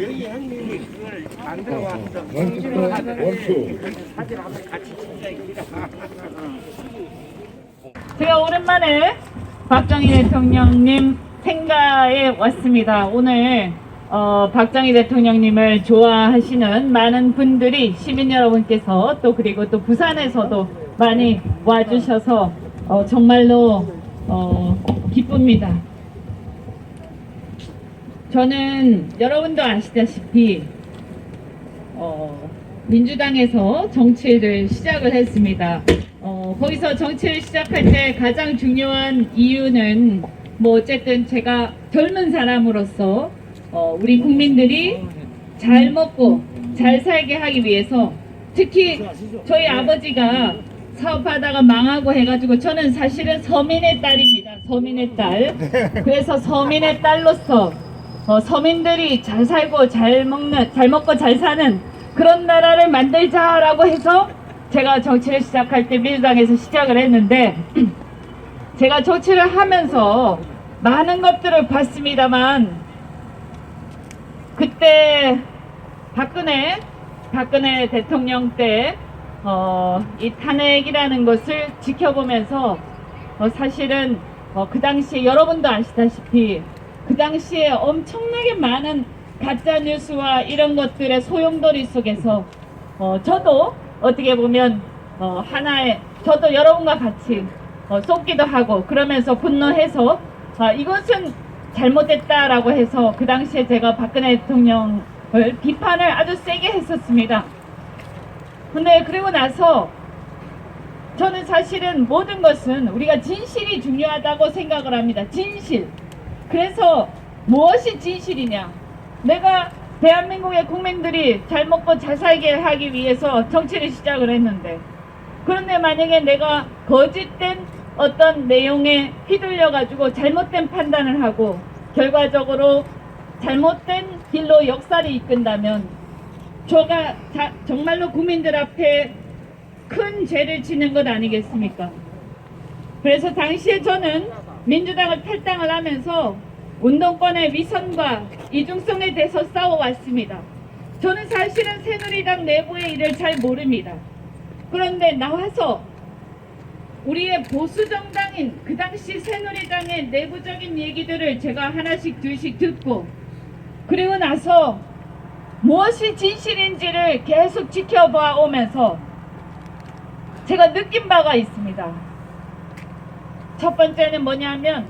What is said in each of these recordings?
여기 형님이 그걸 만들어 왔어. 원투 원투 사진 한번 같이 찍자. 제가 오랜만에 박정희 대통령님 생가에 왔습니다. 오늘 어, 박정희 대통령님을 좋아하시는 많은 분들이 시민 여러분께서 또 그리고 또 부산에서도 많이 와주셔서 어, 정말로 어, 기쁩니다. 저는 여러분도 아시다시피 어, 민주당에서 정치를 시작을 했습니다. 어, 거기서 정치를 시작할 때 가장 중요한 이유는 뭐 어쨌든 제가 젊은 사람으로서 어, 우리 국민들이 잘 먹고 잘 살게 하기 위해서 특히 저희 아버지가 사업하다가 망하고 해가지고 저는 사실은 서민의 딸입니다. 서민의 딸. 그래서 서민의 딸로서 어, 서민들이 잘 살고 잘 먹는 잘 먹고 잘 사는 그런 나라를 만들자라고 해서 제가 정치를 시작할 때 민주당에서 시작을 했는데 제가 정치를 하면서 많은 것들을 봤습니다만 그때 박근혜 박근혜 대통령 때 어, 이 탄핵이라는 것을 지켜보면서 어, 사실은 어, 그 당시에 여러분도 아시다시피 그 당시에 엄청나게 많은 가짜 뉴스와 이런 것들의 소용돌이 속에서 어, 저도 어떻게 보면 어, 하나의 저도 여러분과 같이 어, 쏟기도 하고 그러면서 분노해서 아, 이것은 잘못됐다라고 해서 그 당시에 제가 박근혜 대통령을 비판을 아주 세게 했었습니다. 근데 그리고 나서 저는 사실은 모든 것은 우리가 진실이 중요하다고 생각을 합니다. 진실. 그래서 무엇이 진실이냐? 내가 대한민국의 국민들이 잘 먹고 잘 살게 하기 위해서 정치를 시작을 했는데 그런데 만약에 내가 거짓된 어떤 내용에 휘둘려 가지고 잘못된 판단을 하고 결과적으로 잘못된 길로 역사를 이끈다면 저가 자- 정말로 국민들 앞에 큰 죄를 지는 것 아니겠습니까? 그래서 당시에 저는 민주당을 탈당을 하면서 운동권의 위선과 이중성에 대해서 싸워왔습니다. 저는 사실은 새누리당 내부의 일을 잘 모릅니다. 그런데 나와서 우리의 보수 정당인 그 당시 새누리당의 내부적인 얘기들을 제가 하나씩 둘씩 듣고 그리고 나서 무엇이 진실인지를 계속 지켜봐 오면서 제가 느낀 바가 있습니다. 첫 번째는 뭐냐면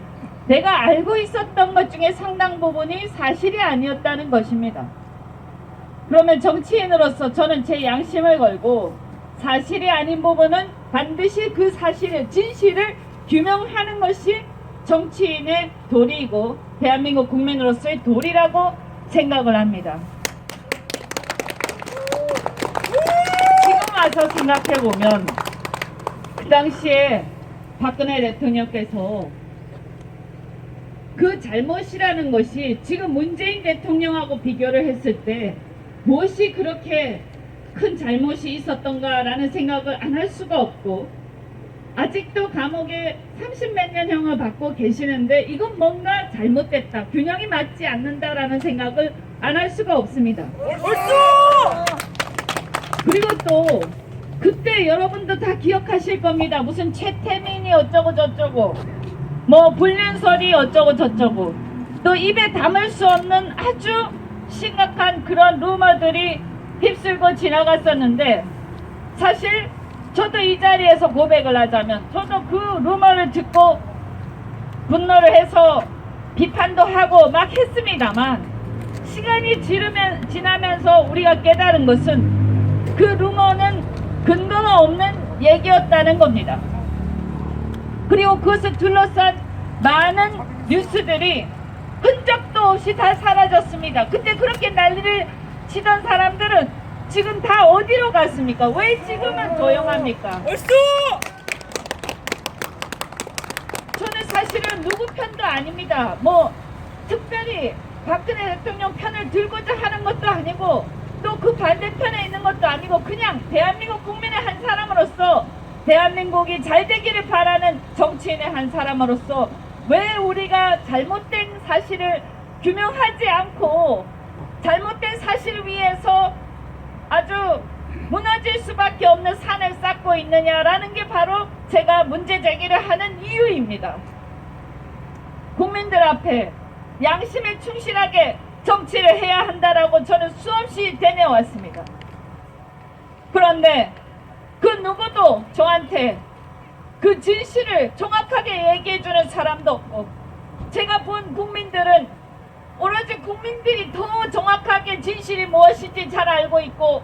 내가 알고 있었던 것 중에 상당 부분이 사실이 아니었다는 것입니다. 그러면 정치인으로서 저는 제 양심을 걸고 사실이 아닌 부분은 반드시 그 사실을 진실을 규명하는 것이 정치인의 도리이고 대한민국 국민으로서의 도리라고 생각을 합니다. 지금 와서 생각해 보면 그 당시에 박근혜 대통령께서 그 잘못이라는 것이 지금 문재인 대통령하고 비교를 했을 때 무엇이 그렇게 큰 잘못이 있었던가라는 생각을 안 할 수가 없고 아직도 감옥에 30몇 년형을 받고 계시는데 이건 뭔가 잘못됐다 균형이 맞지 않는다라는 생각을 안 할 수가 없습니다. 그리고 또 그때 여러분도 다 기억하실 겁니다. 무슨 최태민이 어쩌고 저쩌고 뭐 불륜 설이 어쩌고 저쩌고 또 입에 담을 수 없는 아주 심각한 그런 루머들이 휩쓸고 지나갔었는데 사실 저도 이 자리에서 고백을 하자면 저도 그 루머를 듣고 분노를 해서 비판도 하고 막 했습니다만 시간이 지르면, 지나면서 우리가 깨달은 것은 그 루머는 근거가 없는 얘기였다는 겁니다. 그리고 그것을 둘러싼 많은 뉴스들이 흔적도 없이 다 사라졌습니다. 근데 그렇게 난리를 치던 사람들은 지금 다 어디로 갔습니까? 왜 지금은 조용합니까? 저는 사실은 누구 편도 아닙니다. 뭐 특별히 박근혜 대통령 편을 들고자 하는 것도 아니고 또 그 반대편에 있는 것도 아니고 그냥 대한민국 국민의 한 사람으로서 대한민국이 잘 되기를 바라는 정치인의 한 사람으로서 왜 우리가 잘못된 사실을 규명하지 않고 잘못된 사실 위에서 아주 무너질 수밖에 없는 산을 쌓고 있느냐라는 게 바로 제가 문제 제기를 하는 이유입니다. 국민들 앞에 양심에 충실하게 정치를 해야 한다라고 저는 수없이 되뇌왔습니다. 그런데 그 누구도 저한테 그 진실을 정확하게 얘기해주는 사람도 없고 제가 본 국민들은 오로지 국민들이 더 정확하게 진실이 무엇인지 잘 알고 있고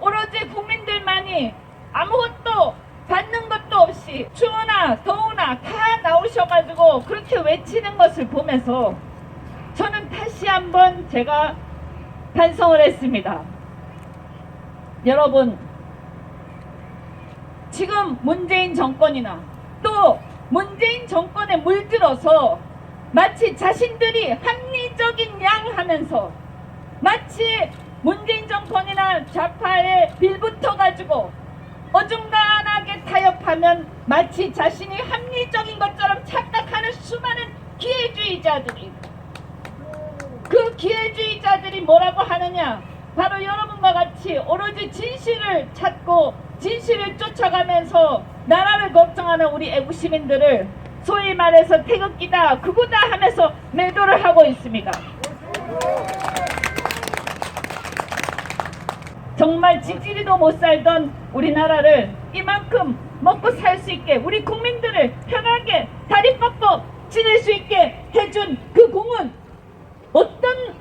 오로지 국민들만이 아무것도 받는 것도 없이 추우나 더우나 다 나오셔가지고 그렇게 외치는 것을 보면서 저는 다시 한번 제가 반성을 했습니다. 여러분 지금 문재인 정권이나 또 문재인 정권에 물들어서 마치 자신들이 합리적인 양 하면서 마치 문재인 정권이나 좌파에 빌붙어 가지고 어중간하게 타협하면 마치 자신이 합리적인 것처럼 착각하는 수많은 기회주의자들이 그 기회주의자들이 뭐라고 하느냐? 바로 여러분과 같이 오로지 진실을 찾고 진실을 쫓아가면서 나라를 걱정하는 우리 애국 시민들을 소위 말해서 태극기다 그거다 하면서 매도를 하고 있습니다. 정말 지지리도 못 살던 우리나라를 이만큼 먹고 살 수 있게 우리 국민들을 편하게 다리 뻗고 지낼 수 있게 해준 그 공은 어떤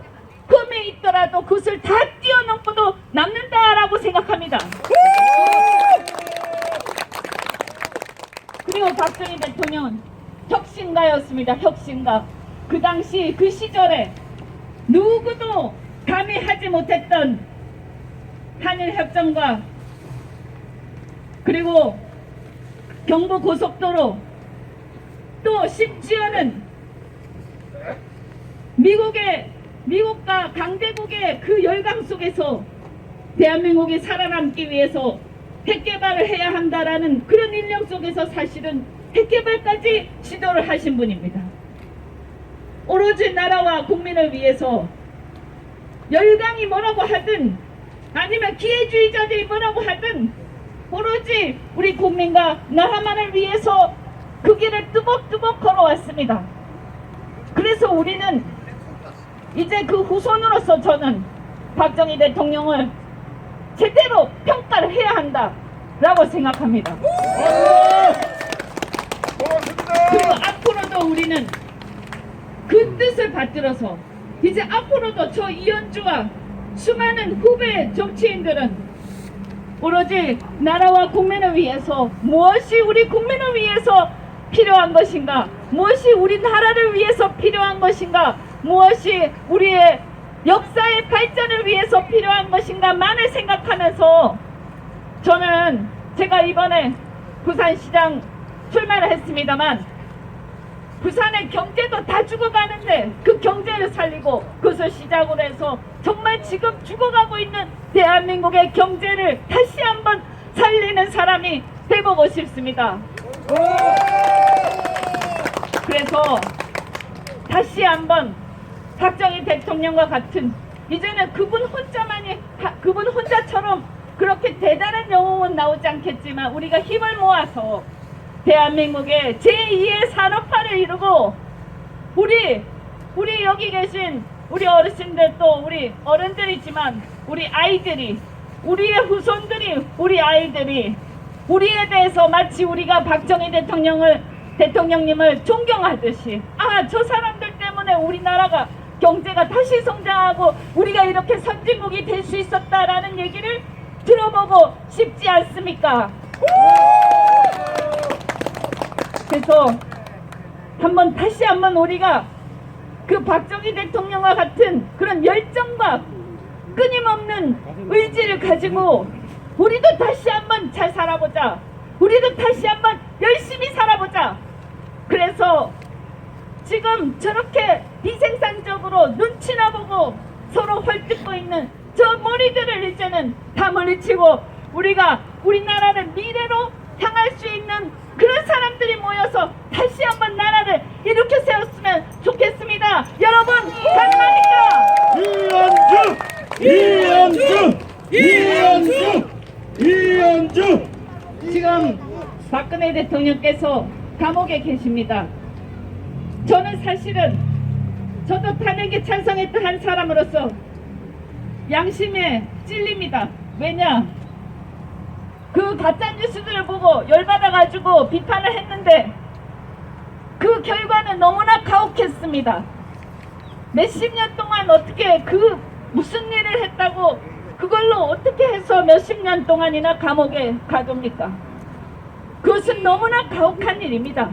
흠에 있더라도 그것을 다 뛰어넘고도 남는다라고 생각합니다. 그리고 박정희 대통령은 혁신가였습니다. 혁신가. 그 당시 그 시절에 누구도 감히 하지 못했던 한일 협정과 그리고 경부 고속도로 또 심지어는 미국의 미국과 강대국의 그 열강 속에서 대한민국이 살아남기 위해서 핵 개발을 해야 한다라는 그런 일념 속에서 사실은 핵 개발까지 시도를 하신 분입니다. 오로지 나라와 국민을 위해서 열강이 뭐라고 하든 아니면 기회주의자들이 뭐라고 하든 오로지 우리 국민과 나라만을 위해서 그 길을 뚜벅뚜벅 걸어왔습니다. 그래서 우리는 이제 그 후손으로서 저는 박정희 대통령을 제대로 평가를 해야 한다 라고 생각합니다. 그리고 앞으로도 우리는 그 뜻을 받들어서 이제 앞으로도 저 이현주와 수많은 후배 정치인들은 오로지 나라와 국민을 위해서 무엇이 우리 국민을 위해서 필요한 것인가 무엇이 우리 나라를 위해서 필요한 것인가 무엇이 우리의 역사의 발전을 위해서 필요한 것인가만을 생각하면서 저는 제가 이번에 부산시장 출마를 했습니다만 부산의 경제도 다 죽어가는데 그 경제를 살리고 그것을 시작으로 해서 정말 지금 죽어가고 있는 대한민국의 경제를 다시 한번 살리는 사람이 되보고 싶습니다. 그래서 다시 한번 박정희 대통령과 같은 이제는 그분 혼자만이 하- 그분 혼자처럼 그렇게 대단한 영웅은 나오지 않겠지만 우리가 힘을 모아서 대한민국의 제2의 산업화를 이루고 우리 우리 여기 계신 우리 어르신들 또 우리 어른들이지만 우리 아이들이 우리의 후손들이 우리 아이들이 우리에 대해서 마치 우리가 박정희 대통령을 대통령님을 존경하듯이 아 저 사람들 때문에 우리나라가 경제가 다시 성장하고 우리가 이렇게 선진국이 될 수 있었다라는 얘기를 들어보고 싶지 않습니까? 그래서 한번 다시 한번 우리가 그 박정희 대통령과 같은 그런 열정과 끊임없는 의지를 가지고 우리도 다시 한번 잘 살아보자. 우리도 다시 한번 열심히 살아보자. 그래서 지금 저렇게 비생산적으로 눈치나 보고 서로 헐뜯고 있는 저 머리들을 이제는 다 물리치고 우리가 우리나라를 미래로 향할 수 있는 그런 사람들이 모여서 다시 한번 나라를 이렇게 세웠으면 좋겠습니다. 여러분 간만이죠. 이현주, 이현주, 이현주, 이현주. 지금 박근혜 대통령께서 감옥에 계십니다. 저는 사실은 저도 탄핵에 찬성했던 한 사람으로서 양심에 찔립니다. 왜냐? 그 가짜 뉴스들을 보고 열받아가지고 비판을 했는데 그 결과는 너무나 가혹했습니다. 몇십 년 동안 어떻게 그 무슨 일을 했다고 그걸로 어떻게 해서 몇십 년 동안이나 감옥에 가둡니까? 그것은 너무나 가혹한 일입니다.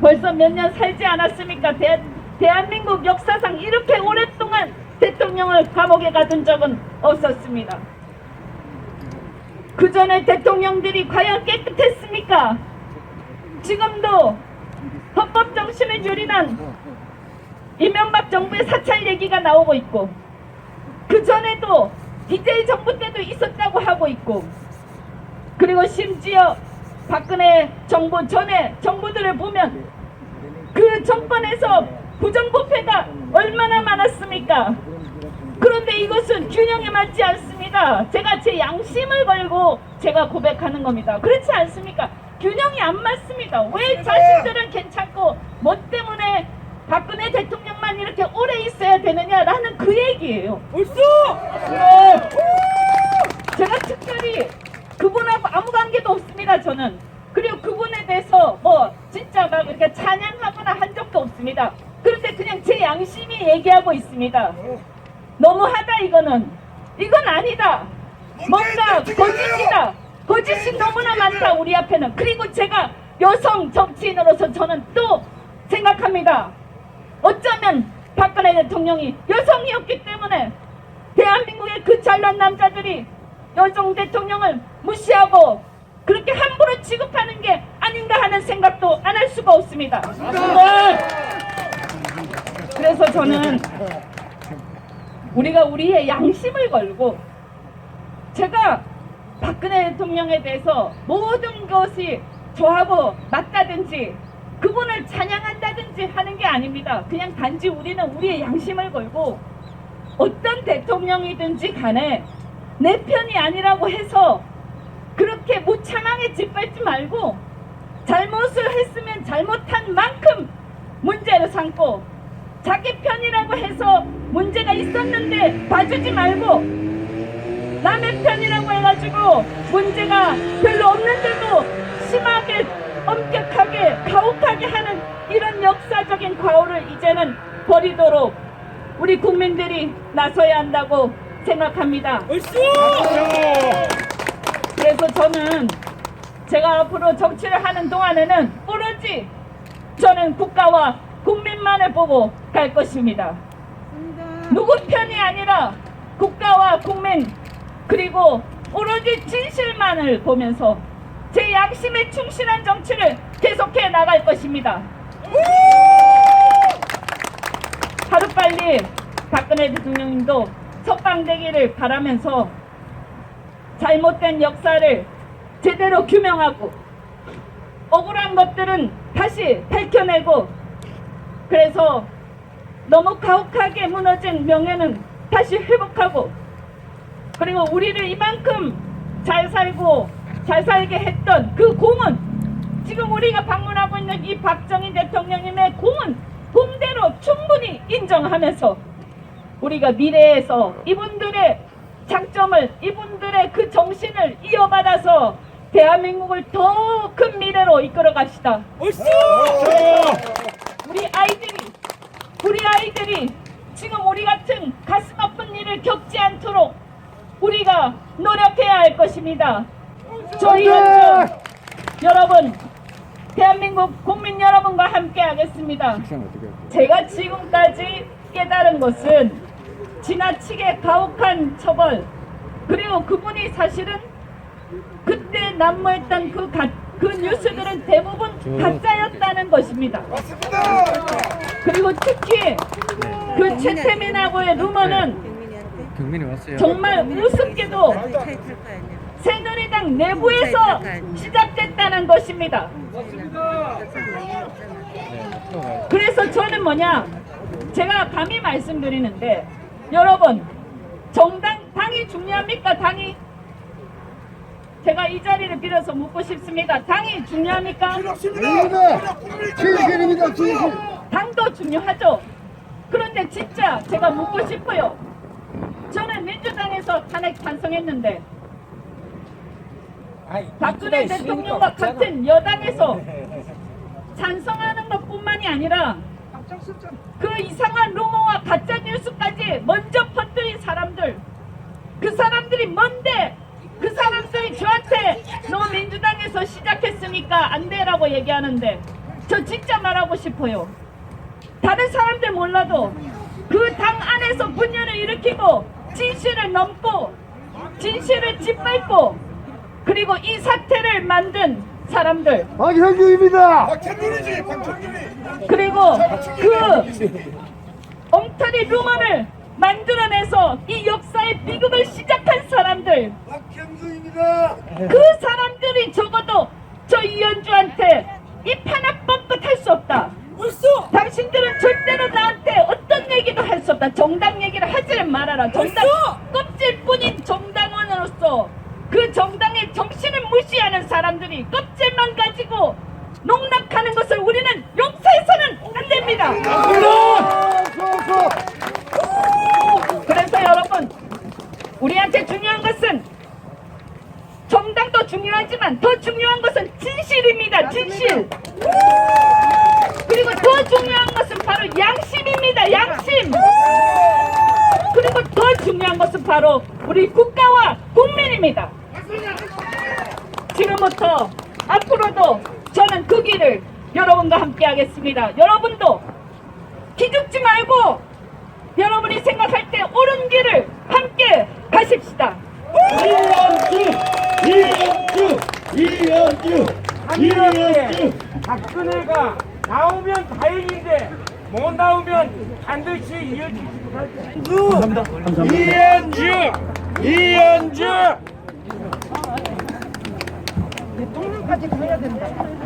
벌써 몇 년 살지 않았습니까? 대, 대한민국 역사상 이렇게 오랫동안 대통령을 감옥에 가둔 적은 없었습니다. 그 전에 대통령들이 과연 깨끗했습니까? 지금도 헌법 정신을 유린한 이명박 정부의 사찰 얘기가 나오고 있고 그 전에도 DJ 정부 때도 있었다고 하고 있고 그리고 심지어 박근혜 정부 전에 정부들을 보면 그 정권에서 부정부패가 얼마나 많았습니까? 그런데 이것은 균형에 맞지 않습니다. 제가 제 양심을 걸고 제가 고백하는 겁니다. 그렇지 않습니까? 균형이 안 맞습니다. 왜 자신들은 괜찮고 뭐 때문에 박근혜 대통령만 이렇게 오래 있어야 되느냐라는 그 얘기예요. 옳소! 제가 특별히 그분하고 아무 관계도 없습니다. 저는 그리고 그분에 대해서 뭐 진짜 막 이렇게 찬양하거나 한 적도 없습니다. 그런데 그냥 제 양심이 얘기하고 있습니다. 너무하다 이거는 이건 아니다. 뭔가 거짓이다. 거짓이 너무나 많다 우리 앞에는. 그리고 제가 여성 정치인으로서 저는 또 생각합니다. 어쩌면 박근혜 대통령이 여성이었기 때문에 대한민국의 그 잘난 남자들이 여성 대통령을 무시하고 그렇게 함부로 취급하는 게 아닌가 하는 생각도 안 할 수가 없습니다. 그래서 저는 우리가 우리의 양심을 걸고 제가 박근혜 대통령에 대해서 모든 것이 저하고 맞다든지 그분을 찬양한다든지 하는 게 아닙니다. 그냥 단지 우리는 우리의 양심을 걸고 어떤 대통령이든지 간에 내 편이 아니라고 해서 그렇게 무참하게 짓밟지 말고 잘못을 했으면 잘못한 만큼 문제를 삼고 자기 편이라고 해서 문제가 있었는데 봐주지 말고 남의 편이라고 해가지고 문제가 별로 없는데도 심하게 엄격하게 가혹하게 하는 이런 역사적인 과오를 이제는 버리도록 우리 국민들이 나서야 한다고 생각합니다. 그래서 저는 제가 앞으로 정치를 하는 동안에는 오로지 저는 국가와 국민만을 보고 갈 것입니다. 누구 편이 아니라 국가와 국민 그리고 오로지 진실만을 보면서 제 양심에 충실한 정치를 계속해 나갈 것입니다. 하루빨리 박근혜 대통령님도 석방되기를 바라면서 잘못된 역사를 제대로 규명하고 억울한 것들은 다시 밝혀내고 그래서 너무 가혹하게 무너진 명예는 다시 회복하고 그리고 우리를 이만큼 잘 살고 잘 살게 했던 그 공은 지금 우리가 방문하고 있는 이 박정희 대통령님의 공은 공대로 충분히 인정하면서 우리가 미래에서 이분들의 장점을 이분들의 그 정신을 이어받아서 대한민국을 더 큰 미래로 이끌어 갑시다. 우리 아이들이 우리 아이들이 지금 우리 같은 가슴 아픈 일을 겪지 않도록 우리가 노력해야 할 것입니다. 저희 연중 여러분 대한민국 국민 여러분과 함께 하겠습니다. 제가 지금까지 깨달은 것은 지나치게 가혹한 처벌 그리고 그분이 사실은 그때 난무했던 그, 가, 그 뉴스들은 대부분 가짜였다는 것입니다. 그리고 특히 그 최태민하고의 루머는 경민이 왔어요. 정말 우습게도 새누리당 내부에서 시작됐다는 것입니다. 그래서 저는 뭐냐 제가 감히 말씀드리는데 여러분 정당 당이 중요합니까 당이 제가 이 자리를 빌어서 묻고 싶습니다. 당이 중요합니까? 아닙니다. 진실입니다. 진실. 당도 중요하죠. 그런데 진짜 제가 묻고 싶어요. 탄핵 찬성했는데 박근혜 대통령과 같은 여당에서 찬성하는 것뿐만이 아니라 그 이상한 루머와 가짜 뉴스까지 먼저 퍼뜨린 사람들 그 사람들이 뭔데? 그 사람들이 저한테 너 민주당에서 시작했으니까 안 돼라고 얘기하는데 저 진짜 말하고 싶어요. 다른 사람들 몰라도 그 당 안에서 분열을 일으키고 진실을 넘고 진실을 짓밟고 그리고 이 사태를 만든 사람들 박현규입니다. 박찬준이지 박찬준이. 그리고 그 엉터리 루머를 만들어내서 이 역사의 비극을 시작한 사람들 박현규입니다. 그 사람들이 적어도 저 이현주한테 입 하나 뻥끗할 수 없다. 당신들은 절대로 나한테 어떤 얘기도 할 수 없다. 정당 얘기를 하지는 말아라. 정당 껍질뿐인 정당원으로서 그 정당의 정신을 무시하는 사람들이 껍질만 가지고 농락하는 것을 우리는 용서해서는 안 됩니다. 그래서 여러분 우리한테 중요한 것은 정당도 중요하지만 더 중요한 것은 진실입니다. 진실. 그리고 더 중요한 것은 바로 양심입니다. 양심. 그리고 더 중요한 것은 바로 우리 국가와 국민입니다. 지금부터 앞으로도 저는 그 길을 여러분과 함께 하겠습니다. 여러분도 기죽지 말고 여러분이 생각할 때 옳은 길을 함께 가십시다. 이현주, 이현주, 이현주, 이현주. 박근혜가 나오면 다행인데 못 나오면 반드시 이어지지 감사합니다. 이현주, 이현주. 대통령까지 가야 된다.